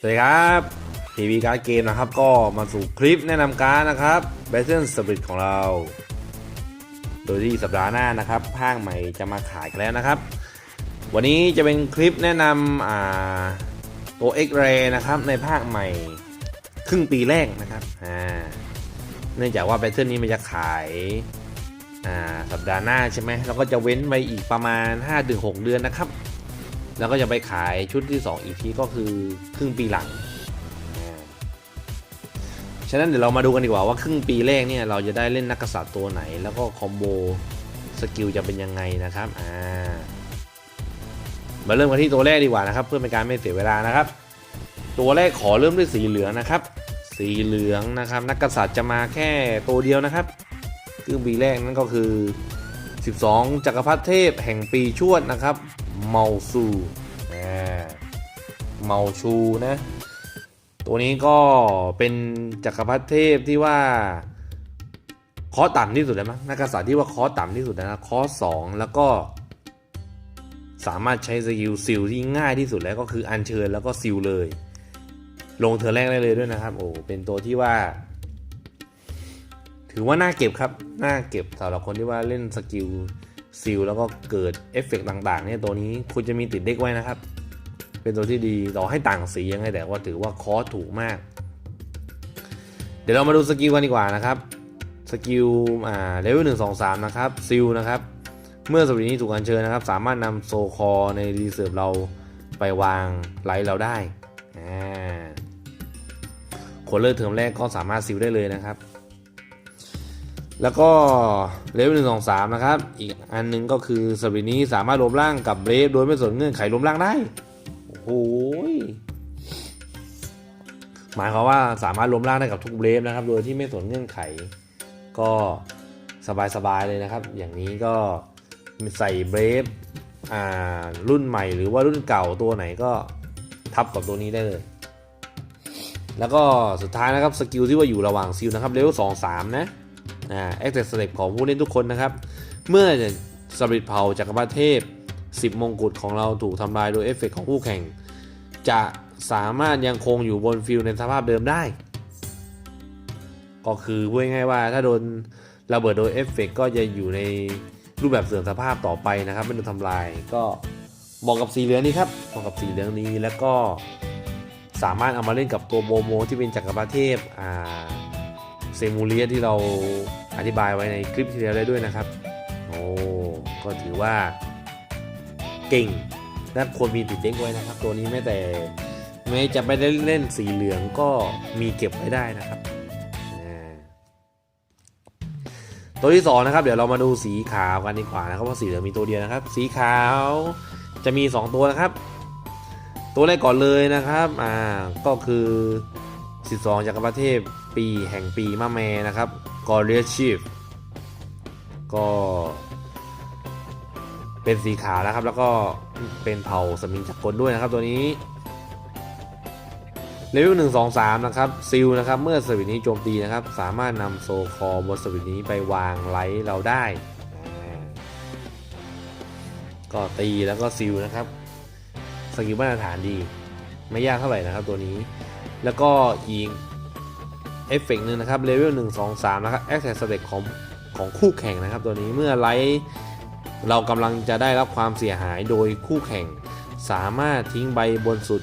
สวัสดีครับทีวีการ์ดเกมนะครับ ก็มาสู่คลิปแนะนำการดนะครับ Battle Spirit ของเรา โดยที่สัปดาห์หน้านะครับภาคใหม่จะมาขายกันแล้วนะครับ วันนี้จะเป็นคลิปแนะนำตัว X-Ray นะครับในภาคใหม่ครึ่งปีแรกนะครับเนื่องจากว่า Battle นี้มันจะขายาสัปดาห์หน้าใช่ไหมแล้วก็จะเว้นไปอีกประมาณ 5-6 เดือนนะครับ แล้วก็จะไปขายชุดที่ 2 อีกทีก็คือครึ่งปีหลัง ฉะนั้นเดี๋ยวเรามาดูกันดีกว่าว่าครึ่งปีแรกเนี่ยเราจะได้เล่นนักกษัตริย์ตัวไหน แล้วก็คอมโบสกิลจะเป็นยังไงนะครับอ่ามาเริ่มกันที่ตัวแรกดีกว่านะครับ เพื่อเป็นการไม่เสียเวลานะครับ ตัวแรกขอเริ่มด้วยสีเหลืองนะครับ สีเหลืองนะครับ นักกษัตริย์จะมาแค่ตัวเดียวนะครับครึ่งปีแรกนั่นก็คือ 12 จักรพรรดิเทพแห่งปีชวดนะครับ เมาซูเมาชูนะ ตัวนี้ก็เป็นจักรพรรดิเทพที่ว่าคอต่ำที่สุดเลยมั้งนักกษัตริย์ที่ว่าคอต่ำที่สุดนะคอสองแล้วก็ สามารถใช้สกิลซิลที่ง่ายที่สุดแล้วก็คืออัญเชิญแล้วก็ซิลเลย ลงเธอแรกได้เลยด้วยนะครับ โอ้เป็นตัวที่ว่า ถือว่าน่าเก็บครับน่าเก็บสำหรับคนที่ว่าเล่นสกิล ซิลแล้วก็เกิดเอฟเฟกต์ต่างๆเนี่ยตัวนี้คุณจะมีติดเด็กไว้นะครับ เป็นตัวที่ดีต่อให้ต่างสียังไงแต่ว่าถือว่าคอสถูกมาก เดี๋ยวเรามาดูสกิลกันดีกว่านะครับสกิลอ่าเลเวลหนึ่งสองสามนะครับซิลนะครับเมื่อสวิตนี้ถูกอัญเชิญนะครับ สามารถนำโซคอในรีเซิร์ฟเราไปวางไลท์เราได้อ่าคนเลิกเทอมแรกก็สามารถซิลได้เลยนะครับ แล้วก็เลเวลหนึ่งสองสามนะครับ อีกอันหนึงก็คือสวินี้สามารถรวมร่างกับเบรฟโดยไม่สนเงื่อนไขรวมร่างได้ โอ้โหยหมายความว่าสามารถรวมร่างได้กับทุกเบรฟนะครับ โดยที่ไม่สนเงื่อนไข ก็สบายๆเลยนะครับ อย่างนี้ก็ใส่เบรฟอ่ารุ่นใหม่หรือว่ารุ่นเก่าตัวไหนก็ทับกับตัวนี้ได้เลย แล้วก็สุดท้ายนะครับสกิลที่ว่าอยู่ระหว่างซิลนะครับเลเวลสองสามนะ อ่าแอคเซสสเต็ปของผู้เล่นทุกคนนะครับ เมื่อสปริตเผาจักรพรรดิเทพ 10 มงกุฎของเราถูกทำลายโดยเอฟเฟกต์ของคู่แข่ง จะสามารถยังคงอยู่บนฟิลในสภาพเดิมได้ ก็คือพูดง่ายๆว่าถ้าโดนระเบิดโดยเอฟเฟกต์ก็จะอยู่ในรูปแบบเสื่อมสภาพต่อไปนะครับไม่โดนทำลายก็เหมาะกับสีเหลืองนี้ครับเหมาะกับสีเหลืองนี้แล้วก็สามารถเอามาเล่นกับตัวโบโมที่เป็นจักรพรรดิเทพอ่า เซมูเลียที่เราอธิบายไว้ในคลิปที่แล้วได้ด้วยนะครับ โอ้ก็ถือว่าเก่งและควรมีติดเด็กไว้นะครับ ตัวนี้แม้แต่แม้จะไม่ได้เล่นสีเหลืองก็มีเก็บไว้ได้นะครับตัวที่สองนะครับเดี๋ยวเรามาดูสีขาวกันดีกว่านะครับว่าสีเหลืองมีตัวเดียวนะครับ สีขาวจะมี 2 ตัวนะครับ ตัวแรกก่อนเลยนะครับอ่าก็คือ 12จักรพรรดิเทพปีแห่งปีมะแมนะครับกอเรียชีฟก็เป็นสีขาวนะครับ แล้วก็เป็นเผ่าสมิงจักรกลด้วยนะครับตัวนี้เลเวลหนึ่งสองสามนะครับซิลนะครับเมื่อสวิตนี้โจมตีนะครับ สามารถนำโซคอบนสวิตนี้ไปวางไลท์เราได้ ก็ตีแล้วก็ซิลนะครับสกิลมาตรฐานดี ไม่ยากเท่าไหร่นะครับตัวนี้ แล้วก็อีกเอฟเฟกต์หนึ่งนะครับเลเวลหนึ่งสองสามนะครับแอคเซสสเต็ปของของคู่แข่งนะครับ ตัวนี้เมื่อไลท์เรากำลังจะได้รับความเสียหายโดยคู่แข่งสามารถทิ้งใบบนสุด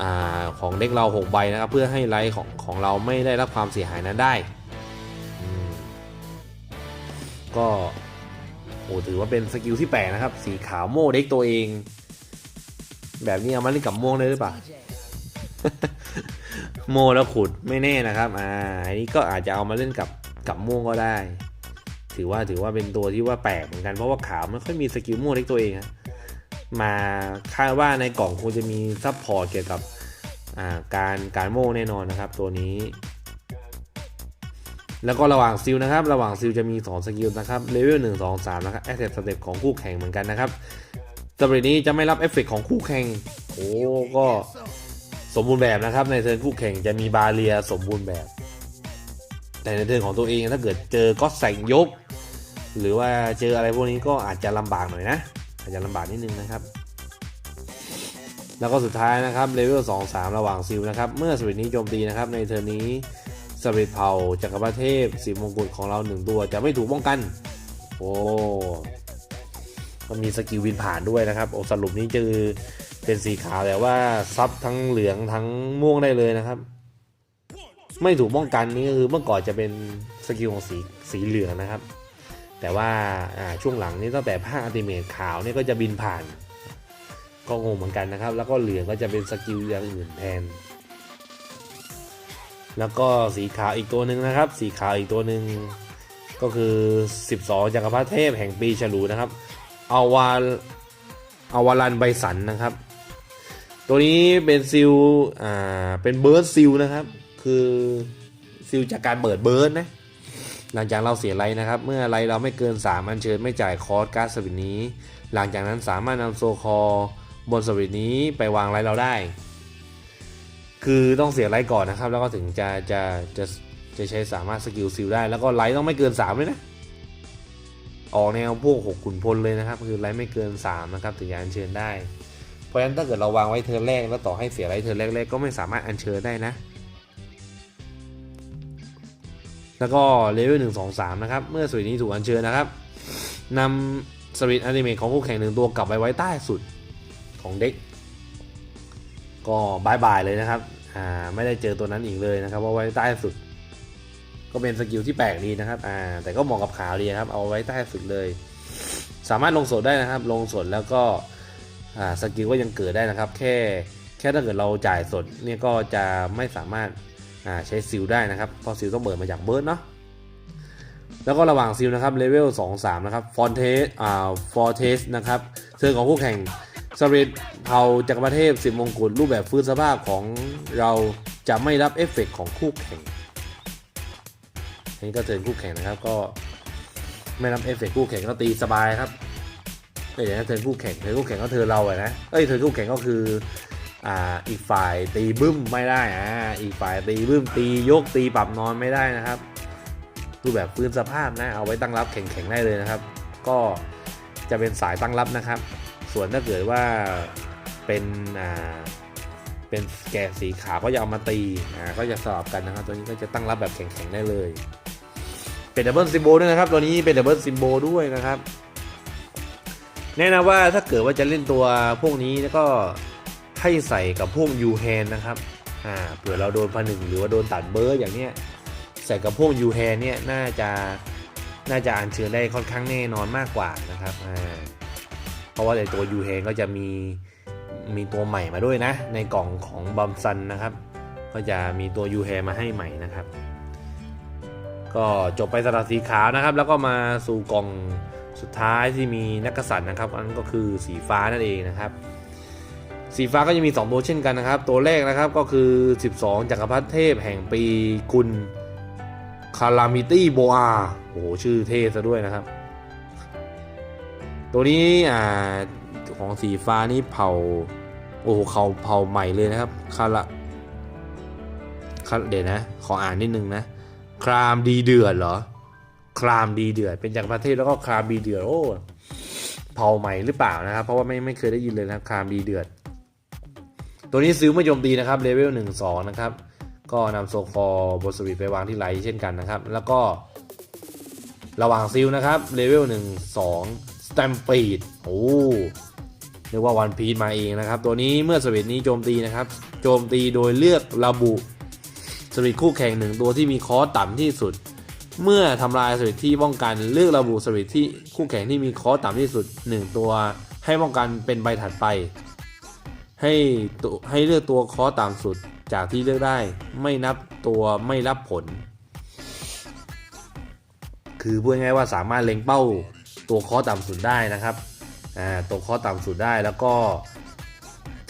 อของเด็กเรา 6 ใบนะครับ เพื่อให้ไลท์ของของเราไม่ได้รับความเสียหายนั้นได้ ก็โอ้ถือว่าเป็นสกิลที่แปลกนะครับ สีขาวโม่เด็กตัวเอง แบบนี้เอามาเล่นกับม่วงได้หรือเปล่า โมแล้วขุดไม่แน่นะครับ อ่าอันนี้ก็อาจจะเอามาเล่นกับกับม่วงก็ได้ ถือว่าถือว่าเป็นตัวที่ว่าแปลกเหมือนกันเพราะว่าขาวไม่ค่อยมีสกิลม่วงเล็กตัวเองนะมาคาดว่าในกล่องคงจะมีซับพอร์ตเกี่ยวกับอ่าการการโม่แน่นอนนะครับ ตัวนี้ แล้วก็ระหว่างซิลนะครับ ระหว่างซิลจะมี 2 สกิลนะครับเลเวล1 2 3นะครับแอสเซทสเต็ปของคู่แข่งเหมือนกันนะครับสำหรับนี้จะไม่รับเอฟเฟกต์ของคู่แข่งโอ้ก็ สมบูรณ์แบบนะครับในเทิร์นคู่แข่งจะมีบาเรียสมบูรณ์แบบ แต่ในเทิร์นของตัวเองถ้าเกิดเจอก็แสงยก หรือว่าเจออะไรพวกนี้ก็อาจจะลำบากหน่อยนะ อาจจะลำบากนิดนึงนะครับ แล้วก็สุดท้ายนะครับเลเวล2 3 ระหว่างซิลนะครับ เมื่อสวิตนี้โจมตีนะครับ ในเทอร์นนี้สวิตเผาจักรพรรดิเทพสีมงกุฎของเราหนึ่งตัวจะไม่ถูกป้องกัน โอ้มันมีสกิลวินผ่านด้วยนะครับโอ้สรุปนี้จือ เป็นสีขาวแต่ว่าซับทั้งเหลืองทั้งม่วงได้เลยนะครับ ไม่ถูกป้องกันนี่ก็คือเมื่อก่อนจะเป็นสกิลของสีสีเหลืองนะครับ แต่ว่าช่วงหลังนี้ตั้งแต่ภาคอัติเมทขาวนี่ก็จะบินผ่าน ก็งงเหมือนกันนะครับ แล้วก็เหลืองก็จะเป็นสกิลอย่างอื่นแทน แล้วก็สีขาวอีกตัวหนึ่งนะครับ สีขาวอีกตัวหนึ่งก็คือ 12จักรพรรดิเทพแห่งปีฉลูนะครับอาวาอาวารันไบสันนะครับ ตัวนี้เป็นซิลอ่าเป็นเบิร์ดซิลนะครับ คือซิลจากการเปิดเบิร์ดนะหลังจากเราเสียไลท์นะครับ เมื่อไลท์เราไม่เกิน 3 อันเชิญไม่จ่ายคอร์สการ์ดสวิตนี้ หลังจากนั้นสามารถนำโซคอร์บนสวิตนี้ไปวางไลท์เราได้ คือต้องเสียไลท์ก่อนนะครับ แล้วก็ถึงจะจะจะจะใช้สามารถสกิลซิลได้ แล้วก็ไลท์ต้องไม่เกิน3เลยนะออกแนวพวกหกขุนพลเลยนะครับ คือไลท์ไม่เกิน3นะครับถึงจะอัญเชิญได้ ราะฉะนั้นถ้าเกิดเราวางไว้เทิร์แรกแล้วต่อให้เสียไลท์เทิร์แรกๆก็ไม่สามารถอัญเชิญได้นะ แล้วก็เลเวลหนึ่งสองสามนะครับ เมื่อสวิตนี้ถูกอัญเชิญนะครับนำสวิตอนิเมตของคู่แข่งหนึ่งตัวกลับไปไว้ใต้สุดของเด็กก็บายบายเลยนะครับอ่าไม่ได้เจอตัวนั้นอีกเลยนะครับว่าไว้ใต้สุด ก็เป็นสกิลที่แปลกดีนะครับอ่าแต่ก็เหมาะกับขาวดีครับเอาไว้ใต้สุดเลย สามารถลงสดได้นะครับ ลงสดแล้วก็ สกิลก็ยังเกิดได้นะครับ แค่แค่ถ้าเกิดเราจ่ายสดเนี่ยก็จะไม่สามารถใช้ซิลได้นะครับเพราะซิลต้องเบิดมาจากเบิร์ดเนาะแล้วก็ระหว่างซิลนะครับเลเวล2 3 นะครับฟอนเทสอ่าฟอร์เทสนะครับเชิญของคู่แข่งสเปรดเผาจักรพรรดิเทพสิบมงกุฎรูปแบบฟื้นสภาพของเราจะไม่รับเอฟเฟกต์ของคู่แข่งอันนี้ก็เชิญคู่แข่งนะครับก็ไม่รับเอฟเฟกต์คู่แข่งก็ตีสบายครับ ไม่เดี๋ยวเทิร์นคู่แข่งเทิร์นคู่แข่งก็เทิร์นเราอะนะเอ้ยเทิร์นคู่แข่งก็คืออ่าอีกฝ่ายตีบึ้มไม่ได้อ่าอีกฝ่ายตีบึ้มตียกตีปรับนอนไม่ได้นะครับรูปแบบพื้นสภาพนะเอาไว้ตั้งรับแข็งๆได้เลยนะครับ ก็จะเป็นสายตั้งรับนะครับ ส่วนถ้าเกิดว่าเป็นอ่าเป็นแกะสีขาวก็จะเอามาตีอ่าก็จะสลับกันนะครับ ตัวนี้ก็จะตั้งรับแบบแข็งๆได้เลย เป็นดับเบิลซิมโบด้วยนะครับ ตัวนี้เป็นดับเบิลซิมโบด้วยนะครับ แนะนำว่าถ้าเกิดว่าจะเล่นตัวพวกนี้แล้วก็ให้ใส่กับพวกยูแฮนนะครับอ่าเผื่อเราโดนผนึงหรือว่าโดนตัดเบอร์อย่างเนี้ยใส่กับพวกยูแฮนเนี่ยน่าจะน่าจะอ่านเชื้อได้ค่อนข้างแน่นอนมากกว่านะครับอ่าเพราะว่าในตัวยูแฮนก็จะมีมีตัวใหม่มาด้วยนะ ในกล่องของบัมซันนะครับ ก็จะมีตัวยูแฮมาให้ใหม่นะครับ ก็จบไปสำหรับสีขาวนะครับ แล้วก็มาสู่กล่อง สุดท้ายที่มีนักกษัตริย์นะครับอันก็คือสีฟ้านั่นเองนะครับ สีฟ้าก็จะมี2ตัวเช่นกันนะครับ ตัวแรกนะครับก็คือ 12 จักรพรรดิเทพแห่งปีกุลคารามิตี้โบอาโอ้โหชื่อเท่ซะด้วยนะครับ ตัวนี้อ่าของสีฟ้านี่เผาโอ้โหเขาเผาใหม่เลยนะครับคาราคาเดี๋ยวนะ ขออ่านนิดนึงนะ ครามดีเดือดเหรอ ครามดีเดือดเป็นจักรพรรดิเทพแล้วก็ครามดีเดือดโอ้เผาใหม่หรือเปล่านะครับ เพราะว่าไม่ไม่เคยได้ยินเลยนะครามดีเดือด ตัวนี้ซื้อเมื่อโจมตีนะครับเลเวล1 2นะครับ ก็นำโซคอบสวิตไปวางที่ไลท์เช่นกันนะครับ แล้วก็ระหว่างซิลนะครับเลเวล1 2สแตมปีดโอ้เรียกว่าวันพีชมาเองนะครับ ตัวนี้เมื่อสวิตนี้โจมตีนะครับ โจมตีโดยเลือกระบุสวิตคู่แข่งหนึ่งตัวที่มีคอสต่ำที่สุด เมื่อทำลายสวิตที่ป้องกันเลือกระบุสวิตที่คู่แข่งที่มีคอต่ำที่สุด 1 ตัว ให้ป้องกันเป็นใบถัดไป ให้ตัวให้เลือกตัวคอต่ำสุดจากที่เลือกได้ ไม่นับตัวไม่รับผล คือพูดง่ายว่าสามารถเล็งเป้าตัวคอต่ำสุดได้นะครับตัวคอต่ำสุดได้แล้วก็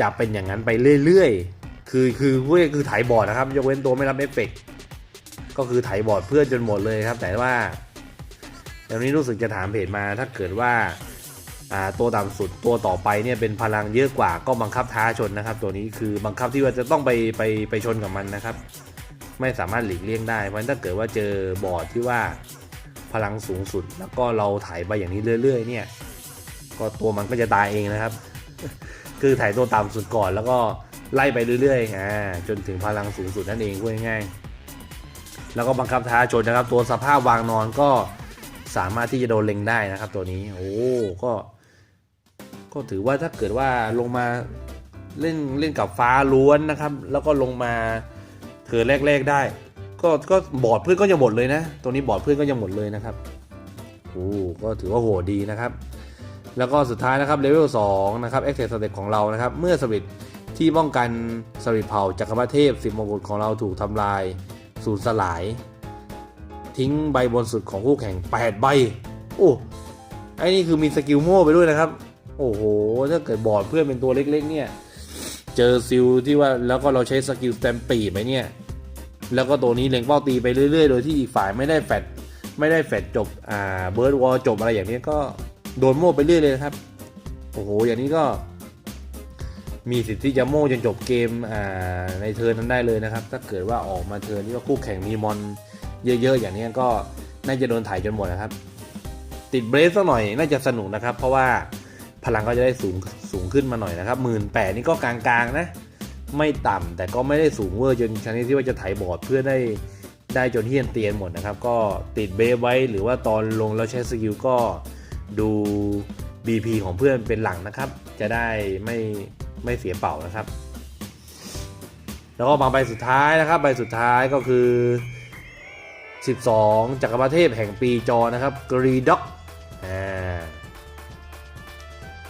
จะเป็นอย่างนั้นไปเรื่อยๆ คือคือพูดง่ายคือไถบอร์ดนะครับ ยกเว้นตัวไม่รับเอฟเฟกต์ ก็คือไถบอร์ดเพื่อนจนหมดเลยครับ แต่ว่าเดี๋ยวนี้รู้สึกจะถามเพจมา ถ้าเกิดว่าาตัวต่ำสุดตัวต่อไปเนี่ยเป็นพลังเยอะกว่าก็บังคับท้าชนนะครับ ตัวนี้คือบังคับที่ว่าจะต้องไปไปไปชนกับมันนะครับ ไม่สามารถหลีกเลี่ยงได้เพราะฉะนั้นถ้าเกิดว่าเจอบอร์ดที่ว่าพลังสูงสุด แล้วก็เราถ่ายไปอย่างนี้เรื่อย ๆ เนี่ย ก็ตัวมันก็จะตายเองนะครับคคือถ่ายตัวต่ำสุดก่อนแล้วก็ไล่ไปเรื่อยๆอ่าจนถึงพลังสูงสุดนั่นเองพูดง่ายๆ แล้วก็บังคับท้าชนนะครับ ตัวสภาพวางนอนก็สามารถที่จะโดนเล็งได้นะครับ ตัวนี้โอ้ก็ ก็ถือว่าถ้าเกิดว่าลงมาเล่นเล่นกับฟ้าล้วนนะครับ แล้วก็ลงมาเถอแรกๆได้ ก็ก็บอดเพื่อนก็จะหมดเลยนะ ตัวนี้บอดเพื่อนก็จะหมดเลยนะครับโอ้ก็ถือว่าโหดดีนะครับ แล้วก็สุดท้ายนะครับเลเวล2นะครับเอ็กเซสเต็ปของเรานะครับ เมื่อสวิตที่ป้องกันสวิตเผาจักรพรรดิเทพสิบมงกุฎของเราถูกทำลาย สูญสลาย ทิ้งใบบนสุดของคู่แข่ง 8 ใบ โอ้ไอ้นี่คือมีสกิลโม่ไปด้วยนะครับ โอ้โห ถ้าเกิดบอร์ดเพื่อนเป็นตัวเล็กๆ เนี่ย เจอซิลที่ว่าแล้วก็เราใช้สกิลสแตมปีไปเนี่ย แล้วก็ตัวนี้เล็งเป้าตีไปเรื่อย ๆ โดยที่อีกฝ่ายไม่ได้แฟดไม่ได้แฟดจบ อ่า เบิร์ดวอลจบอะไรอย่างนี้ก็โดนโม่ไปเรื่อยเลยนะครับ โอ้โห อย่างนี้ก็ มีสิทธิ์ที่จะโม่จนจบเกมในเทิร์นนั้นได้เลยนะครับ ถ้าเกิดว่าออกมาเทิร์นที่ว่าคู่แข่งมีมอนเยอะๆ อย่างนี้ก็น่าจะโดนถ่ายจนหมดนะครับ ติดเบรสสักหน่อยน่าจะสนุกนะครับ เพราะว่าพลังก็จะได้สูงสูงขึ้นมาหน่อยนะครับหมื่นแปดนี่ก็กลางๆนะ ไม่ต่ำแต่ก็ไม่ได้สูงเวอร์จนชนิดที่ว่าจะไถบอร์ดเพื่อได้ได้จนเฮียนเตียนหมดนะครับ ก็ติดเบฟไว้หรือว่าตอนลงแล้วใช้สกิลก็ดู BP ของเพื่อนเป็นหลังนะครับ จะได้ไม่ ไม่เสียเป่านะครับ แล้วก็บางใบสุดท้ายนะครับ ใบสุดท้ายก็คือ 12 จักรพรรดิเทพแห่งปีจอนะครับกรีด็อกอ่า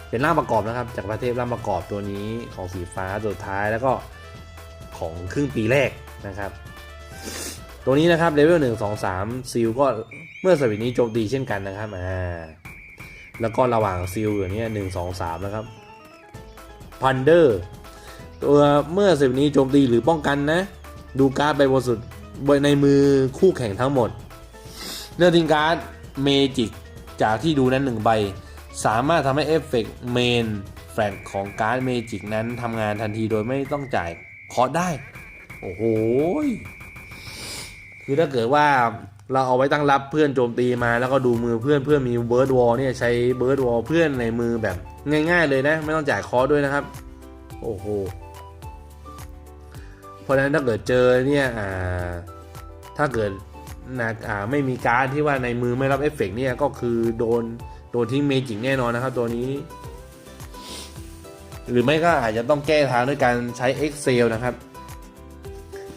เป็นร่างประกอบนะครับจักรพรรดิเทพร่างประกอบตัวนี้ของสีฟ้าตัวสุดท้ายแล้วก็ของครึ่งปีแรกนะครับ ตัวนี้นะครับเลเวล1 2 3ซิลก็เมื่อสวิตนี้โจมตีเช่นกันนะครับอ่าแล้วก็ระหว่างซิลอย่างนี้หนึ่งสองสามนะครับ พันเดอร์ตัวเมื่อสวิตนี้โจมตีหรือป้องกันนะ ดูการ์ดไปบนสุดบในมือคู่แข่งทั้งหมด เลือกทิ้งการ์ดเมจิกจากที่ดูนั้นหนึ่งใบ สามารถทำให้เอฟเฟกต์เมนแฟลกของการ์ดเมจิกนั้นทำงานทันทีโดยไม่ต้องจ่ายคอร์สได้ โอ้โห คือถ้าเกิดว่าเราเอาไว้ตั้งรับเพื่อนโจมตีมาแล้วก็ดูมือเพื่อนเพื่อนมีเบิร์ดวอลเนี่ยใช้เบิร์ดวอลเพื่อนในมือแบบ ง่าย ๆ เลยนะ ไม่ต้องจ่ายคอด้วยนะครับ โอ้โห เพราะฉะนั้นถ้าเกิดเจอเนี่ยอ่าถ้าเกิดนะอ่าไม่มีการดที่ว่าในมือไม่รับเอฟเฟกต์เนี่ยก็คือโดนโดนทิ้งเมจิกแน่นอนนะครับ ตัวนี้ หรือไม่ก็อาจจะต้องแก้ทางด้วยการใช้ Excel นะครับ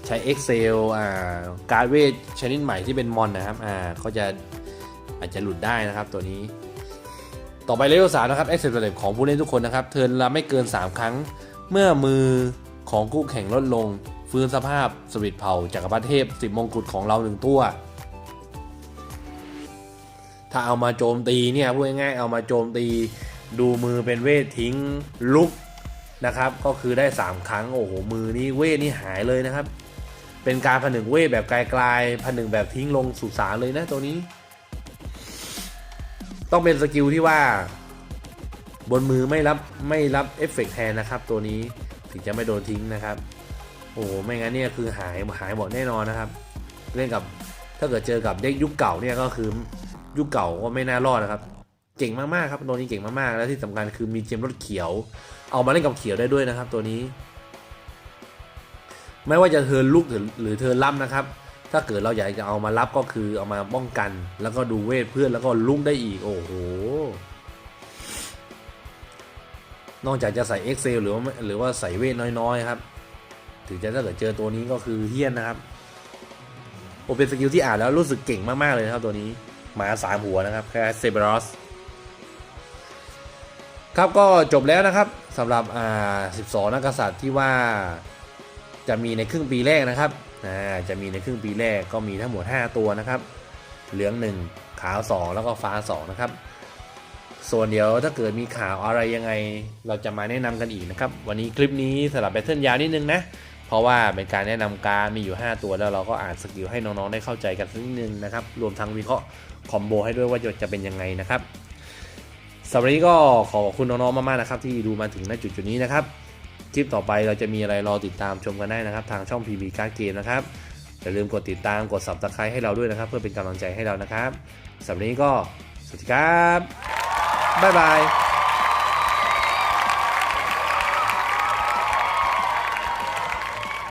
ใช้ Excel อ่าการเวทชนิดใหม่ที่เป็นมอนนะครับอ่าก็จะอาจจะหลุดได้นะครับตัวนี้ ต่อไปเลเวลสามนะครับ Excel สเต็ปของผู้เล่นทุกคนนะครับ เทิร์นละไม่เกิน 3 ครั้ง เมื่อมือของคู่แข่งลดลง ฟื้นสภาพสวิตเผาจักรพรรดิเทพสิบมงกุฎของเราหนึ่งตัว ถ้าเอามาโจมตีเนี่ยพูดง่ายๆเอามาโจมตี ดูมือเป็นเวททิ้งลุกนะครับ ก็คือได้ 3 ครั้ง โอ้โห มือนี้เวทนี่หายเลยนะครับ เป็นการผนึกเวทแบบไกลๆผนึกแบบทิ้งลงสู่สารเลยนะตัวนี้ ต้องเป็นสกิลที่ว่า บนมือไม่รับไม่รับเอฟเฟกต์แทนนะครับ ตัวนี้ถึงจะไม่โดนทิ้งนะครับ โอ้ไม่งั้นเนี่ยคือหายหายหมดแน่นอนนะครับ เล่นกับถ้าเกิดเจอกับเด็กยุคเก่าเนี่ยก็คือยุคเก่าก็ไม่น่ารอดนะครับ เก่งมากๆครับตัวนี้เก่งมากๆ แล้วที่สำคัญคือมีเจมรถเขียว เอามาเล่นกับเขียวได้ด้วยนะครับ ตัวนี้ ไม่ว่าจะเทิร์นลุกหรือหรือเทิร์นรับนะครับ ถ้าเกิดเราอยากจะเอามารับก็คือเอามาป้องกัน แล้วก็ดูเวทเพื่อนแล้วก็ลุกได้อีก โอ้โห นอกจากจะใส่ Excel หรือว่าหรือว่าใส่เวทน้อยๆครับ ถึงจะถ้าเกิดเจอตัวนี้ก็คือเฮี้ยนนะครับ โอเป็นสกิลที่อ่านแล้วรู้สึกเก่งมากๆเลยครับตัวนี้หมาสามหัวนะครับแค่เซเบรอสครับก็จบแล้วนะครับสำหรับอ่า12 นักกษัตริย์ที่ว่าจะมีในครึ่งปีแรกนะครับ จะมีในครึ่งปีแรกก็มีทั้งหมด 5 ตัวนะครับ เหลือง 1 ขาว 2 แล้วก็ฟ้า 2 นะครับ ส่วนเดี๋ยวถ้าเกิดมีข่าวอะไรยังไง เราจะมาแนะนำกันอีกนะครับ วันนี้คลิปนี้สำหรับแบทเทิลยาวนิดนึงนะ เพราะว่าเป็นการแนะนำการมีอยู่ 5 ตัวแล้วเราก็อ่านสกิลให้น้องๆได้เข้าใจกันสักนิดนึงนะครับ รวมทั้งวิเคราะห์คอมโบให้ด้วยว่าจะเป็นยังไงนะครับสำหรับนี้ก็ขอขอบคุณน้องๆมากๆนะครับที่ดูมาถึงณจุดจุดๆนี้นะครับ ลิปต่อไปเราจะมีอะไรรอติดตามชมกันได้นะครับ ทางช่อง PB Card Game นะครับอย่าลืมกดติดตามกด Subscribe ให้เราด้วยนะครับ เพื่อเป็นกำลังใจให้เรานะครับสำหรับนนี้ก็สวัสดีครับบ๊ายบาย